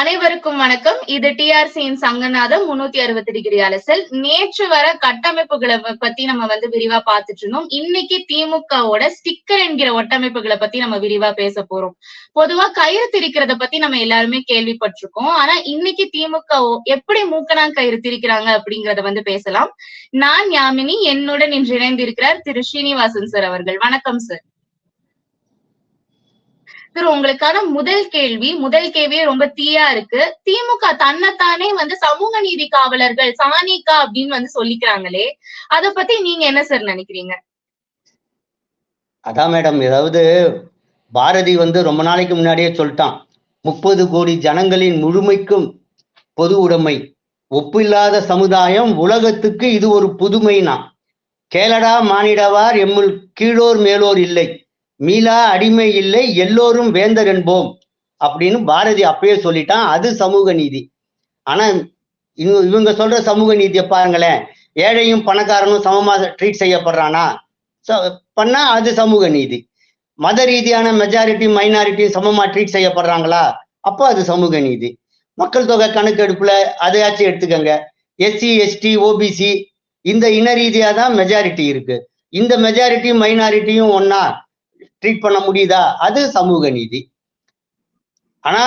அனைவருக்கும் வணக்கம். இது டிஆர்சியின் சங்கநாதம் முன்னூத்தி அறுபத்தி டிகிரி அலசல். நேற்று வர கட்டமைப்புகளை பத்தி நம்ம வந்து விரிவா பார்த்துட்டு இருந்தோம். இன்னைக்கு திமுகவோட ஸ்டிக்கர் என்கிற ஒட்டமைப்புகளை பத்தி நம்ம விரிவா பேச போறோம். பொதுவா கயிறு திரிக்கிறத பத்தி நம்ம எல்லாருமே கேள்விப்பட்டிருக்கோம். ஆனா இன்னைக்கு திமுக எப்படி மூக்கனா கயிறு திரிக்கிறாங்க அப்படிங்கறத வந்து பேசலாம். நான் யாமினி என்னுடன் இன்று இணைந்திருக்கிறார் திரு ஸ்ரீனிவாசன் சார் அவர்கள். வணக்கம் சார். திரு உங்களுக்கான முதல் கேள்வி முதல் கேள்வியே ரொம்ப தீயா இருக்கு. திமுக தன்னைத்தானே வந்து சமூக நீதி காவலர்கள் சானிகா அப்படின்னு வந்து சொல்லிக்கிறாங்களே. அத பத்தி நீங்க என்ன சார் நினைக்கிறீங்க? அதான் மேடம் ஏதாவது பாரதி வந்து ரொம்ப நாளைக்கு முன்னாடியே சொல்லிட்டான். முப்பது கோடி ஜனங்களின் முழுமைக்கும் பொது உடைமை. ஒப்பில்லாத சமுதாயம் உலகத்துக்கு இது ஒரு புதுமைனா. கேளடா மானிடவார் எம்முள் கீழோர் மேலோர் இல்லை. மீளா அடிமை இல்லை எல்லோரும் வேந்தர் என்போம் அப்படின்னு பாரதி அப்பயே சொல்லிட்டான். அது சமூக நீதி. ஆனா இவங்க இவங்க சொல்ற சமூக நீதியை பாருங்களேன். ஏழையும் பணக்காரனும் சமமா ட்ரீட் செய்யப்படுறானா? ச- பண்ணா அது சமூக நீதி. மத ரீதியான மெஜாரிட்டி மைனாரிட்டி சமமா ட்ரீட் செய்யப்படுறாங்களா? அப்போ அது சமூக நீதி. மக்கள் தொகை கணக்கெடுப்புல அதையாச்சும் எடுத்துக்கங்க. எஸ்சி எஸ்டி ஓபிசி இந்த இன ரீதியா தான் மெஜாரிட்டி இருக்கு. இந்த மெஜாரிட்டியும் மைனாரிட்டியும் ஒன்னா ட்ரீட் பண்ண முடியுதா? அது சமூக நீதி. ஆனா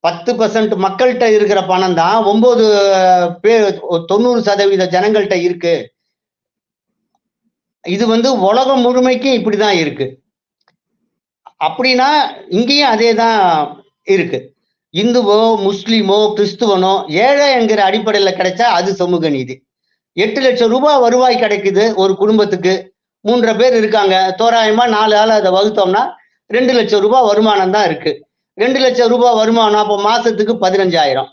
பத்து பர்சன்ட் மக்கள்கிட்ட இருக்கிற பணம் தான் ஒன்பது பேர் தொண்ணூறு சதவீத ஜனங்கள்கிட்ட இருக்கு. இது வந்து உலகம் முழுமைக்கும் இப்படிதான் இருக்கு. அப்படின்னா இங்கேயும் அதே தான் இருக்கு. இந்துவோ முஸ்லீமோ கிறிஸ்துவனோ ஏழை என்கிற அடிப்படையில் கிடைச்சா அது சமூக நீதி. எட்டு லட்சம் ரூபாய் வருவாய் கிடைக்குது ஒரு குடும்பத்துக்கு. மூன்றரை பேர் இருக்காங்க. தோராயமா நாலு ஆள் அதை வகுத்தோம்னா ரெண்டு லட்சம் ரூபாய் வருமானம் தான் இருக்கு. ரெண்டு லட்சம் ரூபாய் வருமானம் அப்போ மாசத்துக்கு பதினஞ்சாயிரம்.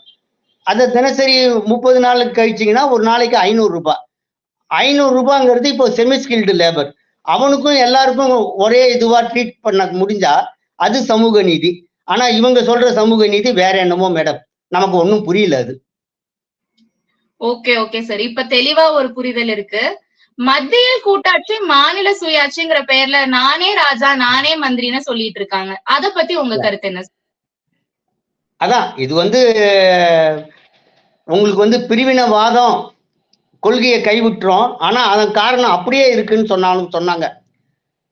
அதை தினசரி முப்பது நாளுக்கு கழிச்சிங்கன்னா ஒரு நாளைக்கு ஐநூறு ரூபாய் ஐநூறு ரூபாங்கிறது இப்போ செமி ஸ்கில்டு லேபர் அவனுக்கும் எல்லாருக்கும் ஒரே இதுவா ட்ரீட் பண்ண முடிஞ்சா அது சமூக நீதி. ஆனா இவங்க சொல்ற சமூக நீதி வேற என்னமோ மேடம் நமக்கு ஒன்றும் புரியல அது. ஓகே ஓகே சார் இப்ப தெளிவா ஒரு புரிதல் இருக்கு. மத்தியில் கூட்டாட்சி மாநில சுயாட்சிங்கிற பெயர்ல நானே ராஜா நானே மந்திரின்னு சொல்லிட்டு இருக்காங்க. அத பத்தி உங்க கருத்து என்ன? அதான் இது வந்து உங்களுக்கு வந்து பிரிவினவாதம் கொள்கையை கைவிட்டுரும் ஆனா அதன் காரணம் அப்படியே இருக்குன்னு சொன்னாலும் சொன்னாங்க.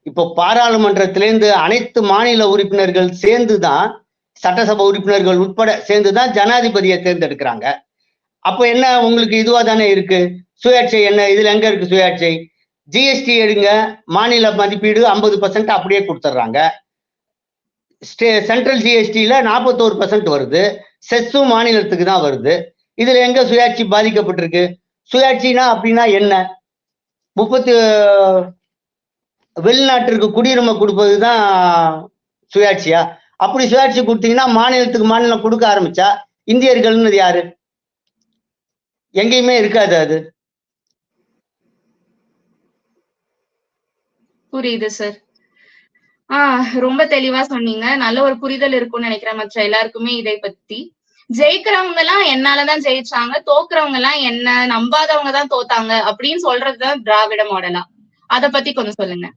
இப்போ பாராளுமன்றத்திலேருந்து அனைத்து மாநில உறுப்பினர்கள் சேர்ந்து தான் சட்டசபை உறுப்பினர்கள் உட்பட சேர்ந்து தான் ஜனாதிபதியை தேர்ந்தெடுக்கிறாங்க. அப்போ என்ன உங்களுக்கு இதுவா தானே இருக்கு? சுயாட்சி என்ன? இதுல எங்க இருக்கு சுயாட்சி? ஜிஎஸ்டி எடுங்க. மாநில மதிப்பீடு ஐம்பது பர்சன்ட் அப்படியே கொடுத்துட்றாங்க. ஸ்டே சென்ட்ரல் ஜிஎஸ்டியில நாற்பத்தோரு பர்சன்ட் வருது. செஸ்ஸும் மாநிலத்துக்கு தான் வருது. இதுல எங்க சுயாட்சி பாதிக்கப்பட்டிருக்கு? சுயாட்சினா அப்படின்னா என்ன? முப்பத்தி வெளிநாட்டிற்கு குடியுரிமை கொடுப்பது தான் சுயாட்சியா? அப்படி சுயாட்சி கொடுத்தீங்கன்னா மாநிலத்துக்கு மாநிலம் கொடுக்க ஆரம்பிச்சா இந்தியர்கள்னு யாரு? எங்கேயுமே இருக்காது அது. புரியுது சார் ஆஹ் ரொம்ப தெளிவா சொன்னீங்க. நல்ல ஒரு புரிதல் இருக்கும்னு நினைக்கிறேன் மற்ற எல்லாருக்குமே இதை பத்தி. ஜெயிக்கிறவங்க எல்லாம் என்னாலதான் ஜெயிச்சாங்க தோக்குறவங்க எல்லாம் என்ன நம்பாதவங்க தான் தோத்தாங்க அப்படின்னு சொல்றதுதான் திராவிட மாடலா. அத பத்தி கொஞ்சம் சொல்லுங்க.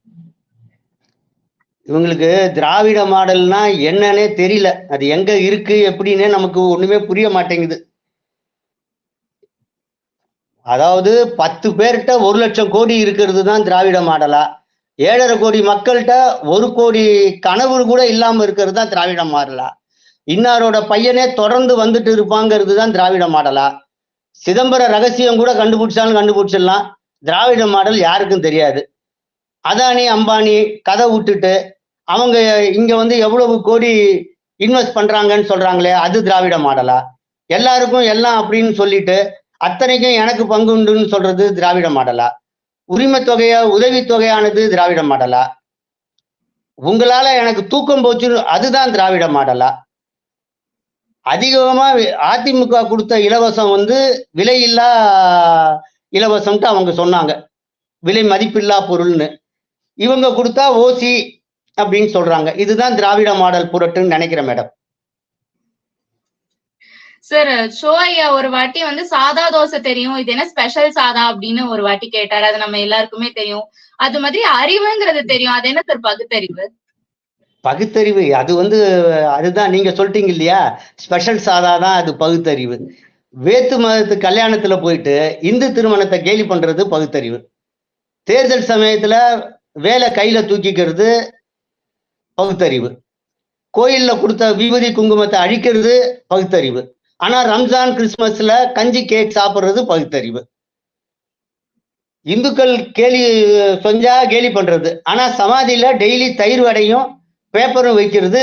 இவங்களுக்கு திராவிட மாடல்னா என்னன்னே தெரியல. அது எங்க இருக்கு எப்படின்னே நமக்கு ஒண்ணுமே புரிய மாட்டேங்குது. அதாவது பத்து பேர்கிட்ட ஒரு லட்சம் கோடி இருக்கிறது தான் திராவிட மாடலா. ஏழரை கோடி மக்கள்கிட்ட ஒரு கோடி கனவு கூட இல்லாம இருக்கிறது தான் திராவிட மாடலா. இன்னாரோட பையனே தொடர்ந்து வந்துட்டு இருப்பாங்கிறது தான் திராவிட மாடலா. சிதம்பர ரகசியம் கூட கண்டுபிடிச்சாலும் கண்டுபிடிச்சிடலாம். திராவிட மாடல் யாருக்கும் தெரியாது. அதானி அம்பானி கதை விட்டுட்டு அவங்க இங்க வந்து எவ்வளவு கோடி இன்வெஸ்ட் பண்றாங்கன்னு சொல்றாங்களே அது திராவிட மாடலா. எல்லாருக்கும் எல்லாம் அப்படின்னு சொல்லிட்டு அத்தனைக்கும் எனக்கு பங்கு உண்டுன்னு சொல்றது திராவிட மாடலா. உரிமை தொகையா உதவி தொகையானது திராவிட மாடலா? உங்களால எனக்கு தூக்கம் போச்சு அதுதான் திராவிட மாடலா? அதிகமா அதிமுக கொடுத்த இலவசம் வந்து விலையில்லா இலவசம்ட்டு அவங்க சொன்னாங்க. விலை மதிப்பில்லா பொருள்னு. இவங்க கொடுத்தா ஓசி அப்படின்னு சொல்றாங்க. இதுதான் திராவிட மாடல் புரட்டுன்னு நினைக்கிறேன் மேடம். சார் ஷோ ஒரு வாட்டி வந்து சாதா தோசை தெரியும். இது என்ன ஸ்பெஷல் சாதா அப்படின்னு ஒரு வாட்டி கேட்டாரு. அது நம்ம எல்லாருக்குமே தெரியும். அது மாதிரி அறிவுங்கிறது தெரியும். அது என்ன சார் பகுத்தறிவு? பகுத்தறிவு. அது வந்து அதுதான் நீங்க சொல்லிட்டீங்க இல்லையா? ஸ்பெஷல் சாதா தான் அது பகுத்தறிவு. வேத்து மதத்து கல்யாணத்துல போயிட்டு இந்து திருமணத்தை கேலி பண்றது பகுத்தறிவு. தேர்தல் சமயத்துல வேலை கையில தூக்கிக்கிறது பகுத்தறிவு. கோயில்ல கொடுத்த விபதி குங்குமத்தை அழிக்கிறது பகுத்தறிவு. ஆனா ரம்ஜான் கிறிஸ்மஸ்ல கஞ்சி கேக் சாப்பிடுறது பகுத்தறிவு. இந்துக்கள் கேலி செஞ்சா கேலி பண்றது. ஆனா சமாதியில டெய்லி தயிர் வடையும் பேப்பரும் வைக்கிறது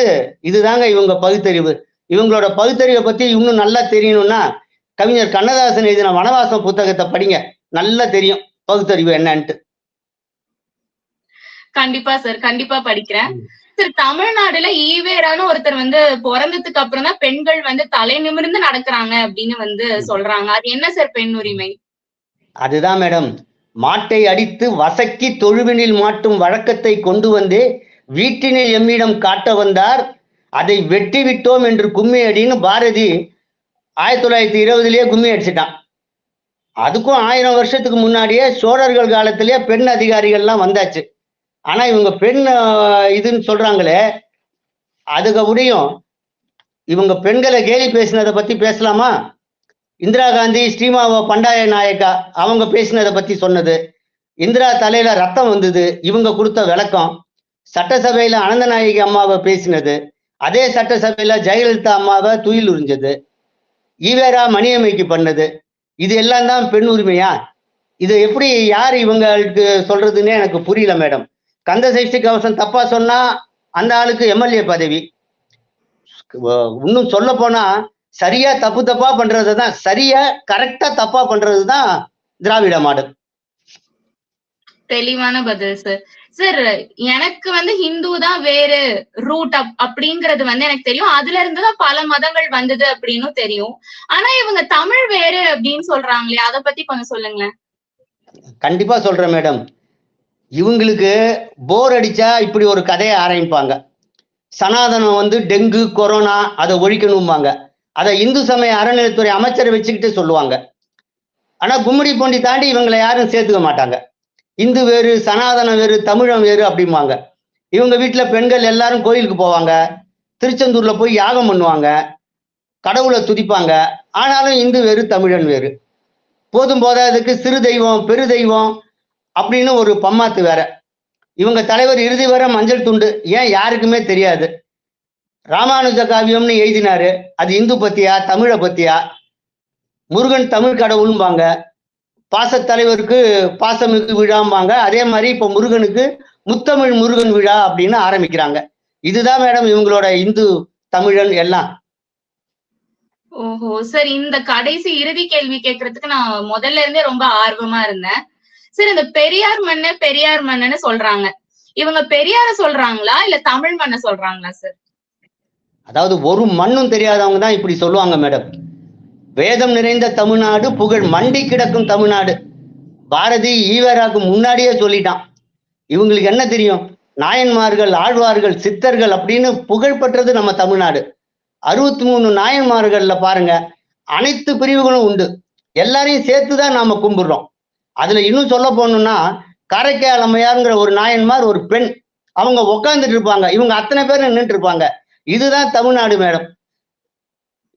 இதுதாங்க இவங்க பகுத்தறிவு. இவங்களோட பகுத்தறிவை பத்தி இன்னும் நல்லா தெரியணும்னா கவிஞர் கண்ணதாசன் எழுதின வனவாசம் புத்தகத்தை படிங்க. நல்லா தெரியும் பகுத்தறிவு என்னன்ட்டு. கண்டிப்பா சார் கண்டிப்பா படிக்கிறேன். சார் தமிழ்நாடுல ஈவேரான்னு ஒருத்தர் வந்து பிறந்ததுக்கு அப்புறம் தான் பெண்கள் வந்து தலை நிமிர்ந்து நடக்கிறாங்க அப்படின்னு வந்து சொல்றாங்க. அது என்ன சார் பெண் உரிமை? அதுதான் மேடம் மாட்டை அடித்து வசக்கி தொழுவினில் மாட்டும் வழக்கத்தை கொண்டு வந்தே வீட்டினில் எம்மிடம் காட்ட வந்தார். அதை வெட்டி விட்டோம் என்று கும்மி அடின்னு பாரதி ஆயிரத்தி தொள்ளாயிரத்தி இருபதுலயே கும்மி அடிச்சிட்டான். அதுக்கும் ஆயிரம் வருஷத்துக்கு முன்னாடியே சோழர்கள் காலத்திலேயே பெண் அதிகாரிகள்லாம் வந்தாச்சு. ஆனா இவங்க பெண் இதுன்னு சொல்றாங்களே அதுக்கு முடியும். இவங்க பெண்களை கேலி பேசினதை பத்தி பேசலாமா? இந்திரா காந்தி ஸ்ரீமாவோ பண்டாய நாயக்கா அவங்க பேசினதை பத்தி சொன்னது. இந்திரா தலையில ரத்தம் வந்தது இவங்க கொடுத்த விளக்கம். சட்டசபையில அனந்தநாயகி அம்மாவை பேசினது. அதே சட்டசபையில ஜெயலலிதா அம்மாவை துயில் உறிஞ்சது. ஈவேரா மணியமைக்கு பண்ணது. இது எல்லாம் தான் பெண் உரிமையா? இது எப்படி யார் இவங்களுக்கு சொல்றதுன்னே எனக்கு புரியல மேடம். கந்த சஷ்டி கவசம் தப்பா சொன்னா அந்த ஆளுக்கு எம்எல்ஏ பதவி. இன்னும் சொல்ல போனா சரியா தப்பு தப்பா பண்றது தான் சரியா கரெக்டா தப்பா பண்றது தான் திராவிட மாடல். தெளிவான பதில் சார் சார் எனக்கு வந்து ஹிந்து தான் வேறு ரூட் அப் அப்படிங்கறது வந்து எனக்கு தெரியும். அதுல இருந்து தான் பல மதங்கள் வந்தது அப்படின்னு தெரியும். ஆனா இவங்க தமிழ் வேறு அப்படின்னு சொல்றாங்களே அத பத்தி கொஞ்சம் சொல்லுங்களேன். கண்டிப்பா சொல்றேன் மேடம் இவங்களுக்கு போர் அடிச்சா இப்படி ஒரு கதையை ஆரம்பிப்பாங்க. சனாதனம் வந்து டெங்கு கொரோனா அதை ஒழிக்கணும்பாங்க. அதை இந்து சமய அறநிலைத்துறை அமைச்சரை வச்சுக்கிட்டு சொல்லுவாங்க. ஆனா கும்மிடி போண்டி தாண்டி இவங்களை யாரும் சேர்த்துக்க மாட்டாங்க. இந்து வேறு சனாதனம் வேறு தமிழம் வேறு அப்படிம்பாங்க. இவங்க வீட்டுல பெண்கள் எல்லாரும் கோயிலுக்கு போவாங்க. திருச்செந்தூர்ல போய் யாகம் பண்ணுவாங்க. கடவுளை துதிப்பாங்க. ஆனாலும் இந்து வேறு தமிழன் வேறு. போதும் போதாதுக்கு சிறு தெய்வம் பெரு தெய்வம் அப்படின்னு ஒரு பம்மாத்து வேற. இவங்க தலைவர் இறுதி வர மஞ்சள் துண்டு ஏன் யாருக்குமே தெரியாது. ராமானுஜ காவியம்னு எழுதினாரு. அது இந்து பத்தியா தமிழை பத்தியா? முருகன் தமிழ் கடவுள்பாங்க பாசத்தலைவருக்கு பாசமிகு விழாம்பாங்க. அதே மாதிரி இப்போ முருகனுக்கு முத்தமிழ் முருகன் விழா அப்படின்னு ஆரம்பிக்கிறாங்க. இதுதான் மேடம் இவங்களோட இந்து தமிழன் எல்லாம். ஓஹோ சரி இந்த கடைசி இறுதி கேள்வி கேட்கறதுக்கு நான் முதல்ல இருந்தே ரொம்ப ஆர்வமா இருந்தேன். சரி இந்த பெரியார் மண்ணு பெரியார் மண்ணுன்னு சொல்றாங்க. இவங்க பெரியார சொல்றாங்களா? இல்ல தமிழ் மண்ண சொல்றாங்களா சார் அதாவது ஒரு மண்ணும் தெரியாதவங்க தான் இப்படி சொல்லுவாங்க மேடம் வேதம் நிறைந்த தமிழ்நாடு புகழ் மண்டி கிடக்கும் தமிழ்நாடு. பாரதி ஈவேராக்கு முன்னாடியே சொல்லிட்டான். இவங்களுக்கு என்ன தெரியும்? நாயன்மார்கள் ஆழ்வார்கள் சித்தர்கள் அப்படின்னு புகழ் பெற்றது நம்ம தமிழ்நாடு. அறுபத்தி மூணு நாயன்மார்கள்ல பாருங்க அனைத்து பிரிவுகளும் உண்டு. எல்லாரையும் சேர்த்து தான் நாம கும்பிடுறோம். அதுல இன்னும் சொல்ல போகணும்னா காரைக்கால் அம்மையாருங்கிற ஒரு நாயன்மார் ஒரு பெண். அவங்க உட்காந்துட்டு இருப்பாங்க. இவங்க அத்தனை பேர் நின்றுட்டு இருப்பாங்க. இதுதான் தமிழ்நாடு மேடம்.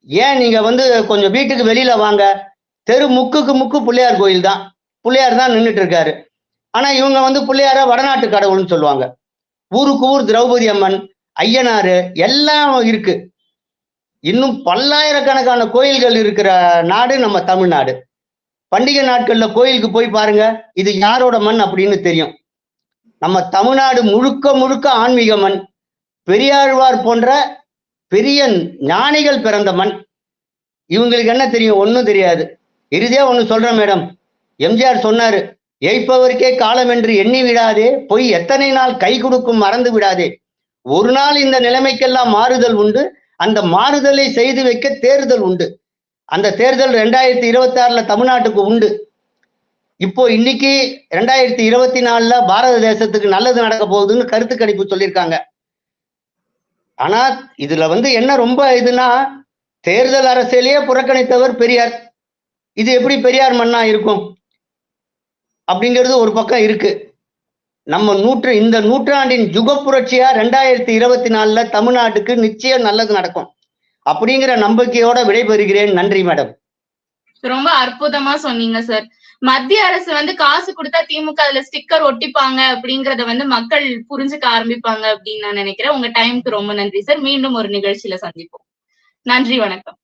ஏன் நீங்க வந்து கொஞ்சம் வீட்டுக்கு வெளியில வாங்க? தெரு முக்குக்கு முக்கு பிள்ளையார் கோயில் தான். பிள்ளையார் தான் நின்றுட்டு இருக்காரு. ஆனா இவங்க வந்து பிள்ளையார வடநாட்டு கடவுள்னு சொல்லுவாங்க. ஊருக்கு ஊர் திரௌபதி அம்மன் ஐயனாரு எல்லாம் இருக்கு. இன்னும் பல்லாயிரக்கணக்கான கோயில்கள் இருக்கிற நாடு நம்ம தமிழ்நாடு. பண்டிகை நாட்கள்ல கோயிலுக்கு போய் பாருங்க இது யாரோட மண் அப்படின்னு தெரியும். நம்ம தமிழ்நாடு முழுக்க முழுக்க ஆன்மீக மண் பெரியாழ்வார் போன்ற பெரிய ஞானிகள் பிறந்த மண். இவங்களுக்கு என்ன தெரியும்? ஒன்றும் தெரியாது. இறுதியா ஒன்று சொல்றேன் மேடம். எம்ஜிஆர் சொன்னாரு எய்ப்பவருக்கே காலம் என்று எண்ணி விடாதே பொய் எத்தனை நாள் கை கொடுக்கும் மறந்து விடாதே. ஒரு நாள் இந்த நிலைமைக்கெல்லாம் மாறுதல் உண்டு அந்த மாறுதலை செய்து வைக்க தேர்தல் உண்டு. அந்த தேர்தல் ரெண்டாயிரத்தி இருபத்தி ஆறுல தமிழ்நாட்டுக்கு உண்டு. இப்போ இன்னைக்கு ரெண்டாயிரத்தி இருபத்தி நாலுல பாரத தேசத்துக்கு நல்லது நடக்க போகுதுன்னு கருத்து கணிப்பு சொல்லியிருக்காங்க. ஆனா இதுல வந்து என்ன ரொம்ப இதுனா தேர்தல் அரசியலையே புறக்கணித்தவர் பெரியார். இது எப்படி பெரியார் மண்ணா இருக்கும்? அப்படிங்கிறது ஒரு பக்கம் இருக்கு. நம்ம நூற்று இந்த நூற்றாண்டின் யுக புரட்சியா ரெண்டாயிரத்தி இருபத்தி நாலுல தமிழ்நாட்டுக்கு நிச்சயம் நல்லது நடக்கும். அப்படிங்கிற நம்பிக்கையோட விடைபெறுகிறேன். நன்றி மேடம். ரொம்ப அற்புதமா சொன்னீங்க சார். மத்திய அரசு வந்து காசு கொடுத்தா திமுக அதுல ஸ்டிக்கர் ஒட்டிப்பாங்க அப்படிங்கறத வந்து மக்கள் புரிஞ்சுக்க ஆரம்பிப்பாங்க அப்படின்னு நான் நினைக்கிறேன். உங்க டைம்க்கு ரொம்ப நன்றி சார். மீண்டும் ஒரு நிகழ்ச்சியில சந்திப்போம். நன்றி வணக்கம்.